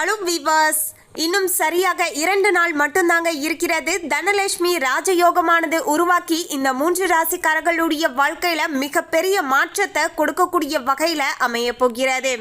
அலும் விவாஸ் இன்னும் சரியாக இரண்டு நாள் மட்டும்தாங்க இருக்கிறது. தனலட்சுமி ராஜயோகமானது உருவாக்கி இந்த மூன்று ராசிக்காரர்களுடைய வாழ்க்கையில மிகப்பெரிய மாற்றத்தை கொடுக்கக்கூடிய வகையில அமைய போகிறது.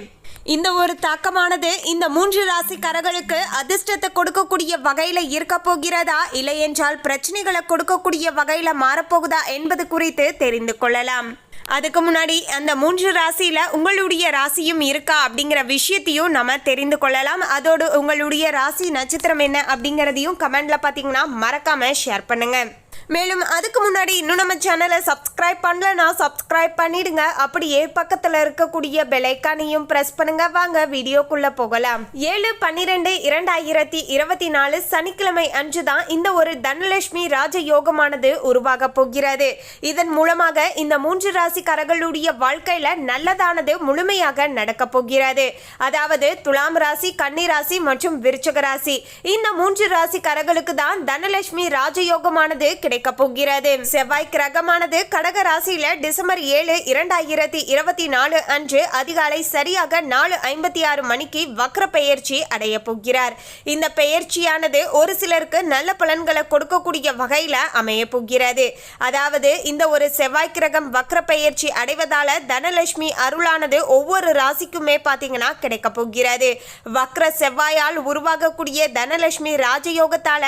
இந்த ஒரு தாக்கமானது இந்த மூன்று ராசிக்காரர்களுக்கு அதிர்ஷ்டத்தை கொடுக்கக்கூடிய வகையில இருக்க போகிறதா? இல்லை என்றால் பிரச்சனைகளை கொடுக்கக்கூடிய வகையில மாறப்போகுதா என்பது குறித்து தெரிந்து கொள்ளலாம். அதுக்கு முன்னாடி அந்த மூன்று ராசியில் உங்களுடைய ராசியும் இருக்கா அப்படிங்கிற விஷயத்தையும் நம்ம தெரிந்து கொள்ளலாம். அதோடு உங்களுடைய ராசி நட்சத்திரம் என்ன அப்படிங்கிறதையும் கமெண்ட்ல பார்த்தீங்கன்னா மறக்காம ஷேர் பண்ணுங்கள் மேலும் அதுக்கு முன்னாடி இன்னும் நம்ம சேனலை சப்ஸ்கிரைப் பண்ணலன்னா சப்ஸ்கிரைப் பண்ணிடுங்க. அப்படியே பக்கத்தில் இருக்கக்கூடிய பெலைக்கானையும் ப்ரெஸ் பண்ணுங்க. வாங்க வீடியோக்குள்ள போகலாம். ஏழு பன்னிரெண்டு இரண்டாயிரத்தி இருபத்தி நாலு சனிக்கிழமை அன்று தான் இந்த ஒரு தனலட்சுமி ராஜயோகமானது உருவாக போகிறது. இதன் மூலமாக இந்த மூன்று ராசிக்காரர்களுடைய வாழ்க்கையில நல்லதானது முழுமையாக நடக்க போகிறது. அதாவது துலாம் ராசி கன்னி ராசி மற்றும் விருச்சக ராசி. இந்த மூன்று ராசிக்காரர்களுக்கு தான் தனலட்சுமி ராஜயோகமானது கிடைக்க போகிறது. செவ்வாய் கிரகமானது கடக ராசியில டிசம்பர் ஏழு இரண்டாயிரத்தி இருபத்தி நாலு அன்று அதிகாலை சரியாக நாலு ஐம்பத்தி ஆறு மணிக்கு வக்ர பெயர்ச்சி அடைய போகிறார். இந்த பெயர்ச்சியானது ஒரு சிலருக்கு நல்ல பலன்களை கொடுக்கக்கூடிய வகையில அமைய போகிறது. அதாவது இந்த ஒரு செவ்வாய் கிரகம் வக்ர பெயர்ச்சி அடைவதால தனலட்சுமி அருளானது ஒவ்வொரு ராசிக்குமே பாத்தீங்கன்னா கிடைக்க போகிறது. வக்ர செவ்வாயால் உருவாகக்கூடிய தனலட்சுமி ராஜயோகத்தால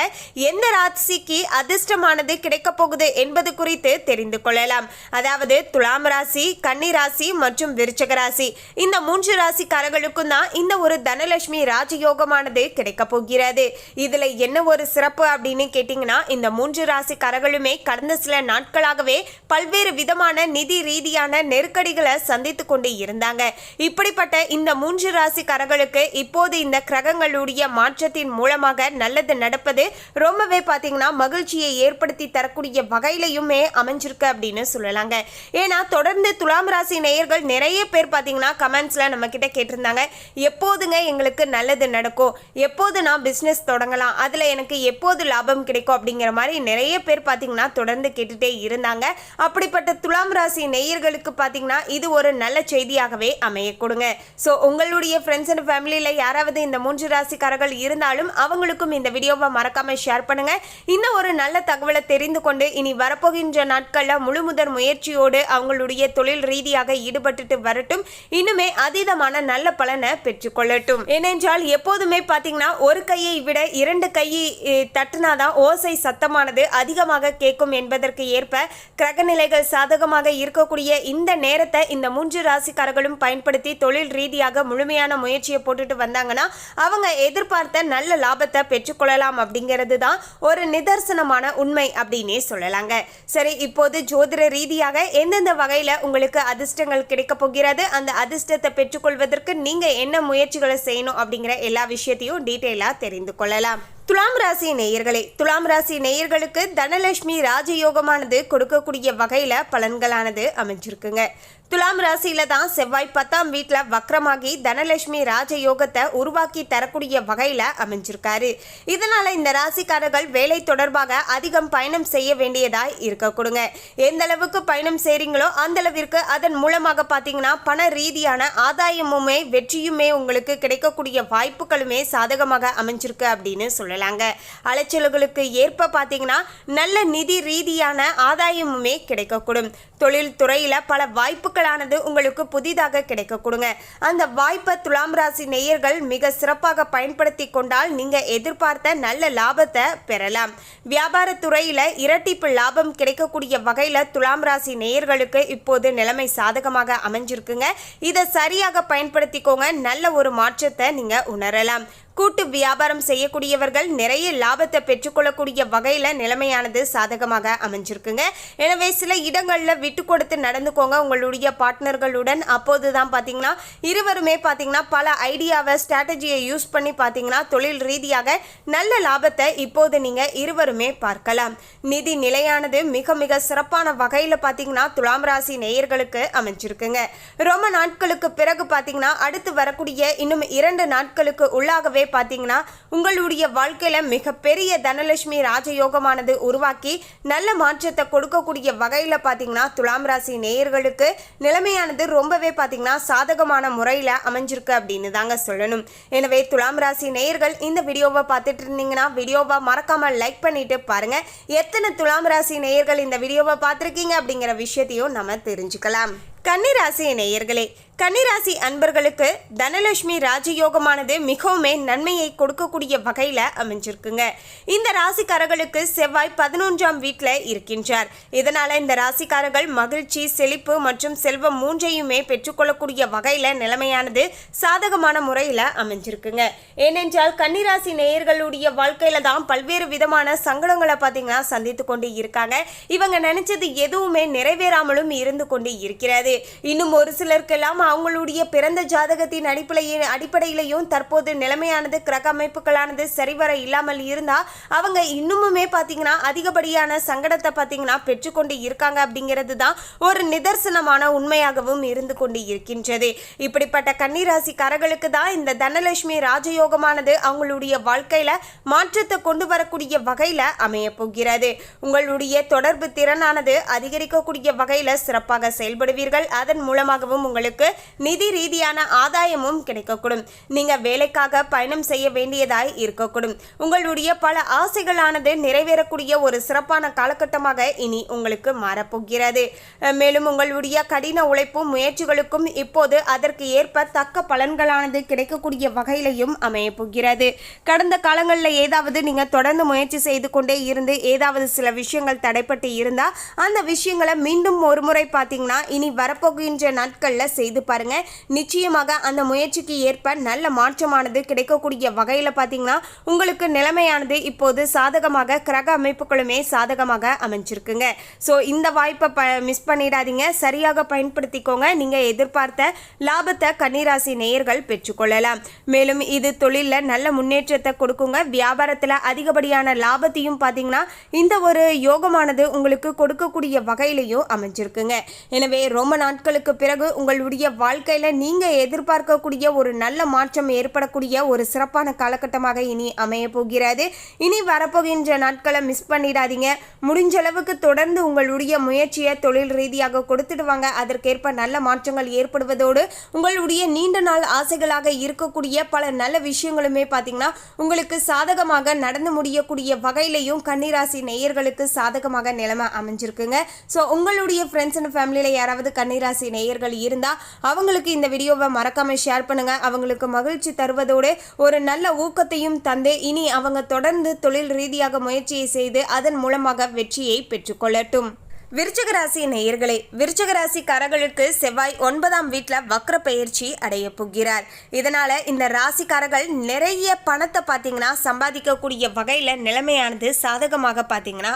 எந்த ராசிக்கு அதிர்ஷ்டமானது கிடைக்கப் போகுது என்பது குறித்து தெரிந்து கொள்ளலாம். அதாவது துலாம் ராசி கன்னி ராசி மற்றும் விருச்சக ராசி. இந்த மூன்று ராசிக்காரர்களுக்கும் தான் இந்த ஒரு தனலட்சுமி ராஜயோகமானது கிடைக்க போகிறது. இதுல என்ன ஒரு சிறப்பு அப்படின்னு கேட்டிங்கன்னா இந்த மூன்று ராசிக்காரர்களுமே கடந்த சில நாட்களாகவே பல்வேறு விதமான நிதி ரீதியான நெருக்கடிகளை சந்தித்து கொண்டு இருந்தாங்க. இப்படிப்பட்ட இந்த மூன்று ராசிக்காரர்களுக்கு இப்போது இந்த கிரகங்களுடைய மாற்றத்தின் மூலமாக நல்லது நடப்பது ரொம்பவே பார்த்தீங்கன்னா மகிழ்ச்சியை ஏற்படுத்தி தரக்கூடிய வகையிலையுமே அமைஞ்சிருக்கு அப்படின்னு சொல்லலாங்க. ஏன்னா தொடர்ந்து துலாம் ராசி நேயர்கள் நிறைய பேர் பார்த்தீங்கன்னா கமெண்ட்ஸில் நம்ம கிட்ட கேட்டிருந்தாங்க. எப்போதுங்க எங்களுக்கு நல்லது நடக்கும்? எப்போது நான் பிஸ்னஸ் தொடங்கலாம்? அதில் எனக்கு எப்போது லாபம் கிடைக்கும்? அப்படிங்கிற மாதிரி நிறைய பேர் பார்த்தீங்கன்னா தொடர்ந்து கேட்டுகிட்டே இருந்தாங்க. அப்படிப்பட்ட துலாம் ராசி நேயர்களுக்கு பார்த்தீங்கன்னா இது ஒரு நல்ல செய்தியாகவே அமைய கொடுங்க. ஸோ உங்களுடைய ஃப்ரெண்ட்ஸ் அண்ட் ஃபேமிலியில் யாராவது இந்த மூன்று ராசிக்காரர்கள் இருந்தாலும் அவங்களுக்கும் இந்த வீடியோவை மறக்காமல் ஷேர் பண்ணுங்கள் இன்னும் ஒரு நல்ல தகவலை தெரிந்து கொண்டு இனி வரப்போகின்ற நாட்களில் முழு முதற் முயற்சியோடு அவங்களுடைய தொழில் ரீதியாக ஈடுபட்டுட்டு வரட்டும். இன்னுமே அதீதமான நல்ல பலனை பெற்றுக்கொள்ளட்டும் ஏனென்றால் எப்போதுமே பார்த்தீங்கன்னா ஒரு கையை விட இரண்டு கையை அஹ், தட்டுனாதான் ஓசை சத்தமானது அதிகமாக கேட்கும் என்பதற்கு ஏற்ப கிரகநிலைகள் சாதகமாக இருக்கக்கூடிய இந்த நேரத்தை இந்த மூன்று ராசிக்காரர்களும் பயன்படுத்தி தொழில் ரீதியாக முழுமையான முயற்சியை போட்டுட்டு வந்தாங்கன்னா அவங்க எதிர்பார்த்த நல்ல லாபத்தை பெற்றுக்கொள்ளலாம் அப்படிங்கிறது தான் ஒரு நிதர்சனமான உண்மை. அப்படின்னே சொல்லலாங்க. சரி இப்போது ஜோதிட ரீதியாக எந்தெந்த வகையில் உங்களுக்கு அதிர்ஷ்டங்கள் கிடைக்க போகிறது? அந்த அதிர்ஷ்டத்தை பெற்றுக்கொள்வதற்கு நீங்கள் என்ன முயற்சிகளை செய்யணும் அப்படிங்கிற எல்லா விஷயத்தையும் டீட்டெயிலாக தெரிந்து கொள்ளலாம். துலாம் ராசி நேயர்களே துலாம் ராசி நேயர்களுக்கு தனலட்சுமி ராஜயோகமானது கொடுக்கக்கூடிய வகையில் பலன்களானது அமைஞ்சிருக்குங்க. துலாம் ராசியில தான் செவ்வாய் பத்தாம் வீட்டில் வக்ரமாகி தனலட்சுமி ராஜயோகத்தை உருவாக்கி தரக்கூடிய வகையில் அமைஞ்சிருக்காரு. இதனால இந்த ராசிக்காரர்கள் வேலை தொடர்பாக அதிகம் பயணம் செய்ய வேண்டியதாய் இருக்க கொடுங்க எந்த அளவுக்கு பயணம் செய்கிறீங்களோ அந்த அளவிற்கு அதன் மூலமாக பார்த்தீங்கன்னா பண ரீதியான ஆதாயமுமே வெற்றியுமே உங்களுக்கு கிடைக்கக்கூடிய வாய்ப்புகளுமே சாதகமாக அமைஞ்சிருக்கு அப்படின்னு சொல்லலாம். சொல்லலாங்க அலைச்சல்களுக்கு ஏற்ப பார்த்தீங்கன்னா நல்ல நிதி ரீதியான ஆதாயமுமே கிடைக்கக்கூடும். தொழில் துறையில் பல வாய்ப்புகளானது உங்களுக்கு புதிதாக கிடைக்கக்கூடுங்க. அந்த வாய்ப்பை துலாம் ராசி நேயர்கள் மிக சிறப்பாக பயன்படுத்தி கொண்டால் நீங்க எதிர்பார்த்த நல்ல லாபத்தை பெறலாம். வியாபார துறையில் இரட்டிப்பு லாபம் கிடைக்கக்கூடிய வகையில் துலாம் ராசி நேயர்களுக்கு இப்போது நிலைமை சாதகமாக அமைஞ்சிருக்குங்க. இதை சரியாக பயன்படுத்திக்கோங்க. நல்ல ஒரு மாற்றத்தை நீங்கள் உணரலாம். கூட்டு வியாபாரம் செய்யக்கூடியவர்கள் நிறைய லாபத்தை பெற்றுக்கொள்ளக்கூடிய வகையில் நிலைமையானது சாதகமாக அமைஞ்சிருக்குங்க. எனவே சில இடங்களில் விட்டு கொடுத்து நடந்துக்கோங்க உங்களுடைய பார்ட்னர்களுடன். அப்போது தான் பார்த்தீங்கன்னா இருவருமே பார்த்தீங்கன்னா பல ஐடியாவை ஸ்ட்ராட்டஜியை யூஸ் பண்ணி பார்த்தீங்கன்னா தொழில் ரீதியாக நல்ல லாபத்தை இப்போது நீங்கள் இருவருமே பார்க்கலாம். நிதி நிலையானது மிக மிக சிறப்பான வகையில் பார்த்தீங்கன்னா துலாம் ராசி நேயர்களுக்கு அமைஞ்சிருக்குங்க. ரொம்ப நாட்களுக்கு பிறகு பார்த்தீங்கன்னா அடுத்து வரக்கூடிய இன்னும் இரண்டு நாட்களுக்கு உள்ளாகவே மூலமாகவே பார்த்தீங்கன்னா உங்களுடைய வாழ்க்கையில மிகப்பெரிய தனலட்சுமி ராஜயோகமானது உருவாக்கி நல்ல மாற்றத்தை கொடுக்கக்கூடிய வகையில பார்த்தீங்கன்னா துலாம் ராசி நேயர்களுக்கு நிலைமையானது ரொம்பவே பார்த்தீங்கன்னா சாதகமான முறையில் அமைஞ்சிருக்கு அப்படின்னு தாங்க சொல்லணும். எனவே துலாம் ராசி நேயர்கள் இந்த வீடியோவை பார்த்துட்டு இருந்தீங்கன்னா வீடியோவை மறக்காம லைக் பண்ணிட்டு பாருங்க. எத்தனை துலாம் ராசி நேயர்கள் இந்த வீடியோவை பார்த்துருக்கீங்க அப்படிங்கிற விஷயத்தையும் நம்ம தெரிஞ்சுக்கலாம். கன்னிராசி நேயர்களே கன்னிராசி அன்பர்களுக்கு தனலட்சுமி ராஜயோகமானது மிகவுமே நன்மையை கொடுக்கக்கூடிய வகையில் அமைஞ்சிருக்குங்க. இந்த ராசிக்காரர்களுக்கு செவ்வாய் பதினொன்றாம் வீட்டில் இருக்கின்றார். இதனால் இந்த ராசிக்காரர்கள் மகிழ்ச்சி செழிப்பு மற்றும் செல்வம் மூன்றையுமே பெற்றுக்கொள்ளக்கூடிய வகையில் நிலைமையானது சாதகமான முறையில் அமைஞ்சிருக்குங்க. ஏனென்றால் கன்னிராசி நேயர்களுடைய வாழ்க்கையில தான் பல்வேறு விதமான சங்கடங்களை பார்த்தீங்கன்னா சந்தித்து கொண்டு இருக்காங்க. இவங்க நினைச்சது எதுவுமே நிறைவேறாமலும் இருந்து கொண்டு இருக்கிறது. இன்னும் ஒரு சிலருக்கெல்லாம் அவங்களுடைய பிறந்த ஜாதகத்தின் அடிப்படையின் அடிப்படையிலையும் தற்போது நிலைமையானது கிரக அமைப்புகளானது சரிவர இல்லாமல் இருந்தால் அவங்க இன்னுமுமே பார்த்தீங்கன்னா அதிகப்படியான சங்கடத்தை பார்த்தீங்கன்னா பெற்றுக்கொண்டு இருக்காங்க அப்படிங்கிறது தான் ஒரு நிதர்சனமான உண்மையாகவும் இருந்து கொண்டு இருக்கின்றது. இப்படிப்பட்ட கன்னிராசிக்காரர்களுக்கு தான் இந்த தனலட்சுமி ராஜயோகமானது அவங்களுடைய வாழ்க்கையில் மாற்றத்தை கொண்டு வரக்கூடிய வகையில் அமைய போகிறது. உங்களுடைய தொடர்பு திறனானது அதிகரிக்கக்கூடிய வகையில் சிறப்பாக செயல்படுவீர்கள். அதன் மூலமாகவும் உங்களுக்கு நிதி ரீதியான ஆதாயமும் கிடைக்கக்கூடும். நீங்க வேலைக்காக பயணம் செய்ய வேண்டியதாய் இருக்கக்கூடும். உங்களுடைய பல ஆசைகளானது நிறைவேறக்கூடிய ஒரு சிறப்பான காலகட்டமாக இனி உங்களுக்கு மாறப்போகிறது. மேலும் உங்களுடைய கடின உழைப்பும் முயற்சிகளுக்கும் இப்போது அதற்கு ஏற்ப தக்க பலன்களானது கிடைக்கக்கூடிய வகையிலையும் அமைய போகிறது கடந்த காலங்களில் ஏதாவது நீங்க தொடர்ந்து முயற்சி செய்து கொண்டே இருந்து ஏதாவது சில விஷயங்கள் தடைப்பட்டு இருந்தா அந்த விஷயங்களை மீண்டும் ஒரு முறை பார்த்தீங்கன்னா இனி வரப்போகின்ற நாட்களில் செய்து பாருங்க. நிச்சயமாக அந்த முயற்சிக்கு ஏற்ப நல்ல மாற்றமானது கிடைக்கக்கூடிய வகையில் பார்த்தீங்கன்னா உங்களுக்கு நிலைமையானது இப்போது சாதகமாக கிரக அமைப்புகளுமே சாதகமாக அமைஞ்சிருக்குங்க. ஸோ இந்த வாய்ப்பை ப மிஸ் பண்ணிடாதீங்க. சரியாக பயன்படுத்திக்கோங்க. நீங்கள் எதிர்பார்த்த லாபத்தை கன்னிராசி நேயர்கள் பெற்றுக்கொள்ளலாம். மேலும் இது தொழிலில் நல்ல முன்னேற்றத்தை கொடுக்குங்க. வியாபாரத்தில் அதிகப்படியான லாபத்தையும் பார்த்தீங்கன்னா இந்த ஒரு யோகமானது உங்களுக்கு கொடுக்கக்கூடிய வகையிலையும் அமைஞ்சிருக்குங்க. எனவே ரொம்ப நாட்களுக்கு பிறகு உங்களுடைய வாழ்க்கையில் நீங்கள் எதிர்பார்க்கக்கூடிய ஒரு நல்ல மாற்றம் ஏற்படக்கூடிய ஒரு சிறப்பான காலகட்டமாக இனி அமைய போகிறது. இனி வரப்போகின்ற நாட்களை மிஸ் பண்ணிடாதீங்க. முடிஞ்ச அளவுக்கு தொடர்ந்து உங்களுடைய முயற்சியை தொழில் ரீதியாக கொடுத்துடுவாங்க. அதற்கேற்ப நல்ல மாற்றங்கள் ஏற்படுவதோடு உங்களுடைய நீண்ட நாள் ஆசைகளாக இருக்கக்கூடிய பல நல்ல விஷயங்களுமே பார்த்தீங்கன்னா உங்களுக்கு சாதகமாக நடந்து முடியக்கூடிய வகையிலையும் கன்னிராசி நேயர்களுக்கு சாதகமாக நிலைமை அமைஞ்சிருக்குங்க. ஸோ உங்களுடைய ஃப்ரெண்ட்ஸ் அண்ட் ஃபேமிலியில் யாராவது கன்னிராசி நேயர்கள் இருந்தால் அவங்களுக்கு இந்த வீடியோவை மறக்காமல் ஷேர் பண்ணுங்க. அவங்களுக்கு மகிழ்ச்சி தருவதோடு ஒரு நல்ல ஊக்கத்தையும் தந்து. இனி அவங்க தொடர்ந்து தொழில் ரீதியாக முயற்சியை செய்து அதன் மூலமாக வெற்றியை பெற்றுக்கொள்ளட்டும் விருச்சக ராசி நேயர்களே விருச்சக ராசிக்காரர்களுக்கு செவ்வாய் ஒன்பதாம் வீட்டில் வக்ர பயிற்சி அடைய போகிறார். இதனால இந்த ராசிக்காரர்கள் நிறைய பணத்தை பார்த்தீங்கன்னா சம்பாதிக்கக்கூடிய வகையில் நிலைமையானது சாதகமாக பார்த்தீங்கன்னா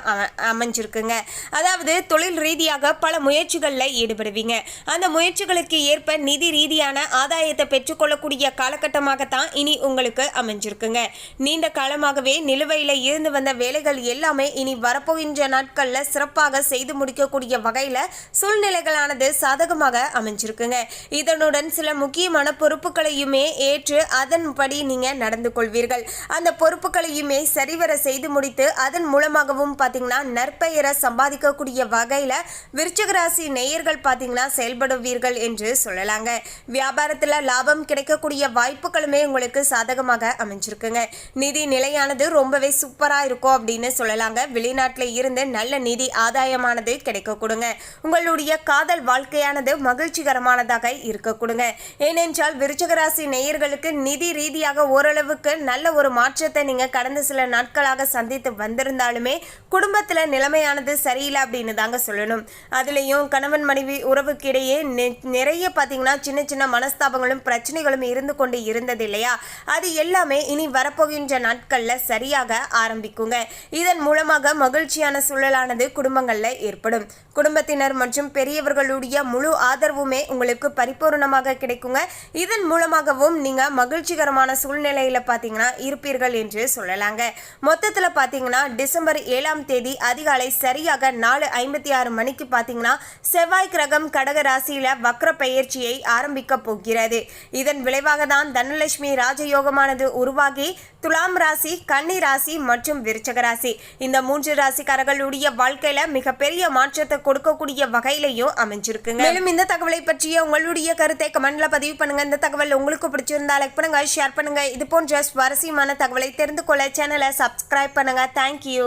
அமைஞ்சிருக்குங்க. அதாவது தொழில் ரீதியாக பல முயற்சிகளில் ஈடுபடுவீங்க. அந்த முயற்சிகளுக்கு ஏற்ப நிதி ரீதியான ஆதாயத்தை பெற்றுக்கொள்ளக்கூடிய காலகட்டமாகத்தான் இனி உங்களுக்கு அமைஞ்சிருக்குங்க. நீண்ட காலமாகவே நிலுவையில் இருந்து வந்த வேலைகள் எல்லாமே இனி வரப்போகின்ற நாட்களில் சிறப்பாக செய்து முடிக்கக்கூடிய வகையில் சூழ்நிலைகளானது சாதகமாக அமைஞ்சிருக்குங்க. இதனுடன் சில முக்கியமான பொறுப்புகளையுமே ஏற்று அதன்படி நீங்கள் நடந்து கொள்வீர்கள். அந்த பொறுப்புகளையுமே சரிவர செய்து முடித்து அதன் மூலமாகவும் பார்த்தீங்கன்னா நற்பெயரை சம்பாதிக்கக்கூடிய வகையில் விருச்சகராசி நேயர்கள் பார்த்தீங்கன்னா செயல்படுவீர்கள் என்று சொல்லலாங்க. வியாபாரத்தில் லாபம் கிடைக்கக்கூடிய வாய்ப்புகளுமே உங்களுக்கு சாதகமாக அமைஞ்சிருக்குங்க. நிதி நிலையானது ரொம்பவே சூப்பராக இருக்கும் அப்படின்னு சொல்லலாங்க. வெளிநாட்டில் இருந்து நல்ல நிதி ஆதாயமானது கிடைக்க கொடுங்க. உங்களுடைய காதல் வாழ்க்கையானது மகிழ்ச்சிகரமானதாக இருக்க கொடுங்க. ஏனென்றால் விருச்சகராசி நேயர்களுக்கு நிதி ரீதியாக ஓரளவுக்கு நல்ல ஒரு மாற்றத்தை நீங்க கடந்த சில நாட்களாக சந்தித்து வந்திருந்தாலுமே குடும்பத்துல நிலைமையானது சரியில்லை அப்படின்னு தாங்க சொல்லணும். அதுலேயும் கணவன் மனைவி உறவுக்கு இடையே நெ- நிறைய பார்த்தீங்கன்னா சின்ன சின்ன மனஸ்தாபங்களும் பிரச்சனைகளும் இருந்து கொண்டு இருந்தது இல்லையா? அது எல்லாமே இனி வரப்போகின்ற நாட்கள்ல சரியாக ஆரம்பிக்குங்க. இதன் மூலமாக மகிழ்ச்சியான சூழலானது குடும்பங்களில் ஏற்படும். ஏற்படும். குடும்பத்தினர் மற்றும் பெரியவர்களுடைய முழு ஆதரவுமே உங்களுக்கு பரிபூர்ணமாக கிடைக்குங்க. இதன் மூலமாகவும் நீங்க மகிழ்ச்சிகரமான சூழ்நிலையில பாத்தீங்கன்னா இருப்பீர்கள் என்று சொல்லலாங்க. மொத்தத்துல பாத்தீங்கன்னா டிசம்பர் ஏழாம் தேதி அதிகாலை சரியாக நாலு ஐம்பத்தி ஆறு மணிக்கு பாத்தீங்கன்னா செவ்வாய் கிரகம் கடக ராசியில வக்ர பயிற்சியை ஆரம்பிக்க போகிறது. இதன் விளைவாக தான் தனலட்சுமி ராஜயோகமானது உருவாகி துலாம் ராசி கன்னி ராசி மற்றும் விருச்சக ராசி. இந்த மூன்று ராசிக்காரர்களுடைய வாழ்க்கையில மிகப்பெரிய மாற்றத்தை கொடுக்கக்கூடிய வகையிலையும் அமைஞ்சிருக்குங்க. மேலும் இந்த தகவலை பற்றிய உங்களுடைய கருத்தை கமெண்ட்ல பதிவு பண்ணுங்க. இந்த தகவல் உங்களுக்கு பிடிச்சிருந்தா லைக் பண்ணுங்க ஷேர் பண்ணுங்க. இது போன்ற சுவாரஸ்யமான தகவலை தெரிந்து கொள்ள சேனலை சப்ஸ்கிரைப் பண்ணுங்க. தேங்க்யூ